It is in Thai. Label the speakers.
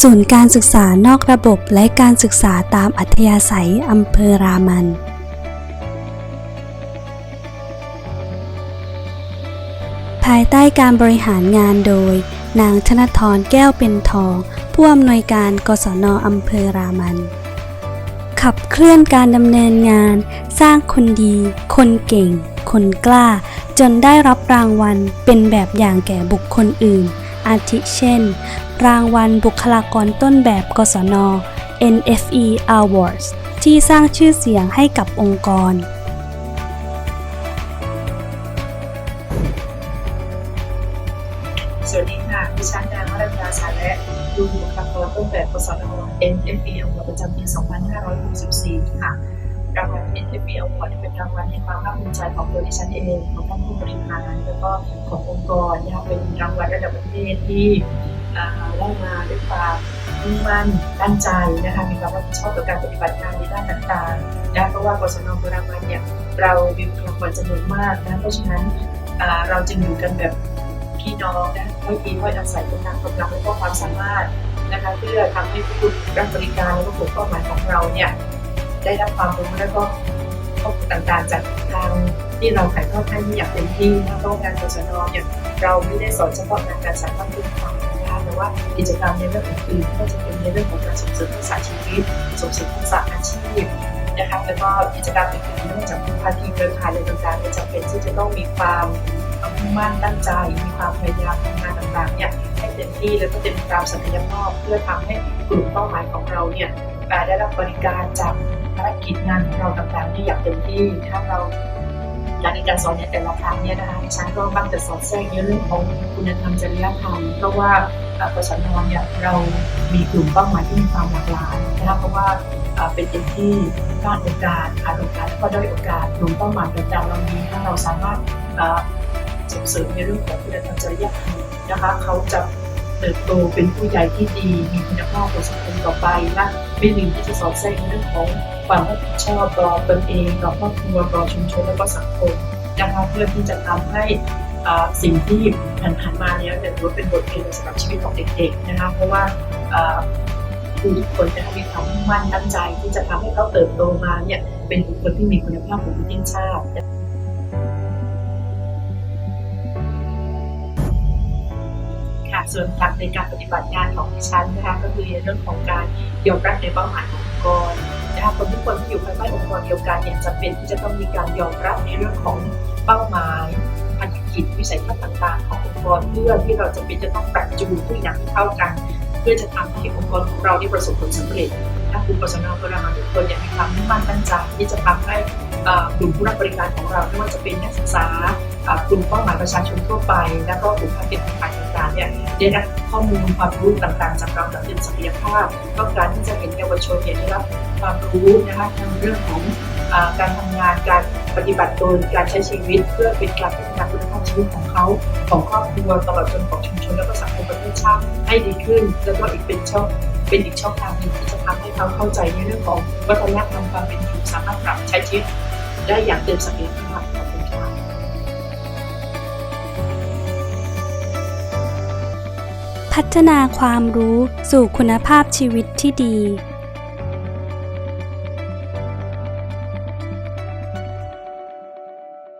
Speaker 1: ศูนย์การศึกษานอกระบบและการศึกษาตามอัธยาศัยอำเภอรามัน ภายใต้การบริหารงานโดย นางธนทรแก้วเป็นทอง ผู้อำนวยการกศนอำเภอรามัน ขับเคลื่อนการดำเนินงาน สร้างคนดี คนเก่ง คนกล้า จนได้รับรางวัลเป็นแบบอย่างแก่บุคคลอื่น อาทิเช่น รางวัลบุคลากรต้นแบบกศน NFE Awards ที่สร้างชื่อเสียงให้กับองค์กร
Speaker 2: สวัสดีค่ะ ดิฉันนางวรัญญาสาและดูบุคลากรต้นแบบกศน NFP Award ประจำปี 2564 ค่ะรางวัล NFP Award เป็นรางวัลแห่งความภาคภูมิใจของตัวดิฉันเองของท่านผู้บริหาร แล้วก็ขององค์กรนะคะเป็นรางวัลระดับประเทศที่ได้มาด้วยความมุ่งมั่นตั้งใจนะคะมีความรับผิดชอบต่อการปฏิบัติงานในด้านต่างๆนะเพราะว่ากศนบุรีรัมย์เนี่ยเรามีบุคลากรจำนวนมากนะเพราะฉะนั้นเราจึงอยู่กันแบบพี่น้องนะไม่ทีไม่อาศัยเป็นทางกำลังและก็ความสามารถนะคะเพื่อทำให้ผู้รับบริการและก็กลุ่มเป้าหมายของเราเนี่ยได้รับความรู้และก็ข้อมูลต่างๆจากทาง ที่เราถ่ายทอดให้อย่างเต็มที่นะเพราะงานกศนเนี่ยเราไม่ได้สอนเฉพาะงานการสางความรู้ความนะคะแต่ว่ากิจกรรมในเรื่องอื่นๆก็จะเป็นในเรื่องของการส่งเสริมทักษะชีวิตส่งเสริมทักษะอาชีพนะคะแล้วก็กิจกรรมอื่นๆเนื่องจากภาคีเครือข่ายอะไรต่างๆเนี่ยจำเป็นที่จะต้องมีความมุ่งมั่นตั้งใจมีความพยายามทำงานต่างๆเนี่ยให้เต็มที่แล้วก็เต็มตามศักยภาพเพื่อทำให้กลุ่มเป้าหมายของเราเนี่ยอ่าได้รับบริการจากภารกิจงานของเราต่างๆที่อยางเต็มที่ถ้าเรา การในการสอนเนี่ยแต่ละครั้งเนี่ยนะคะดิฉันก็มักจะสอนแทรกในเรื่องของคุณธรรมจริยธรรมเพราะว่าอ่ากศนเนี่ยเรามีกลุ่มเป้าหมายที่มีความหลากหลายนะคะเพราะว่าเป็นเด็กที่พลาดโอกาสขาดโอกาสแล้วก็ด้อยโอกาสกลุ่มเป้าหมายต่างๆเรามีถ้าเราสามารถส่งเสริมในเรื่องของคุณธรรมจริยธรรมนะคะเขาจะ เติบโตเป็นผู้ใหญ่ที่ดี มีคุณภาพต่อสังคมต่อไปและไม่ลืมที่จะสอดแทรกในเรื่องของความรับผิดชอบต่อตนเองต่อครอบครัวต่อชุมชนและก็สังคมนะคะเพื่อที่จะทำให้สิ่งที่ผ่านๆมาเนี้ยเนี่ยถือว่าเป็นบทเรียนสำหรับชีวิตของเด็กๆนะคะเพราะว่าครูทุกคนนะคะมีความมุ่งมั่นตั้งใจที่จะทำให้เขาเติบโตมาเนี่ยเป็นบุคคลที่มีคุณภาพของประเทศชาติ ค่ะ ส่วนหลักในการปฏิบัติงานของดิฉันนะคะก็คือเรื่องของการยอมรับในเป้าหมายขององค์กรนะคะคนทุกคนที่อยู่ภายใต้องค์กรเดียวกันเนี่ยจำเป็นที่จะต้องมีการยอมรับในเรื่องของเป้าหมายภารกิจวิสัยทัศน์ต่างๆ ขององค์กรเพื่อที่เราจะเป็นจะต้องปรับจูนทุกอย่างให้เข้ากัน เพื่อจะทำให้องค์กรของเราได้ประสบผลสำเร็จถ้าคุณปสนพลังงานทุกคนเนี่ยมีความมุ่งมั่นตั้งใจที่จะทำให้กลุ่มผู้รับบริการของเราไม่ว่าจะเป็นนักศึกษา กลุ่มเป้าหมายประชาชนทั่วไป แล้วก็กลุ่มภาคเอกชนต่างๆเนี่ยได้รับข้อมูลความรู้ต่างๆ จากเราจากเต็มศักยภาพต้องการที่จะเห็นเยาวชนเนี่ยได้รับความรู้นะคะในเรื่องของการทำงานการปฏิบัติตนการใช้ชีวิต เพื่อเป็นการพัฒนาคุณภาพชีวิตของเขาของครอบครัวตลอดจนของชุมชนแล้วก็สังคมประเทศชาติให้ดีขึ้น แล้วก็อีกเป็นช่องเป็นอีกช่องทางหนึ่งที่จะทำให้เขาเข้าใจในเรื่องของวัฒนธรรมความเป็นอยู่สามารถปรับใช้ชีวิตได้อย่างเต็มศักยภาพ
Speaker 1: พัฒนาความรู้สู่คุณภาพชีวิตที่ดี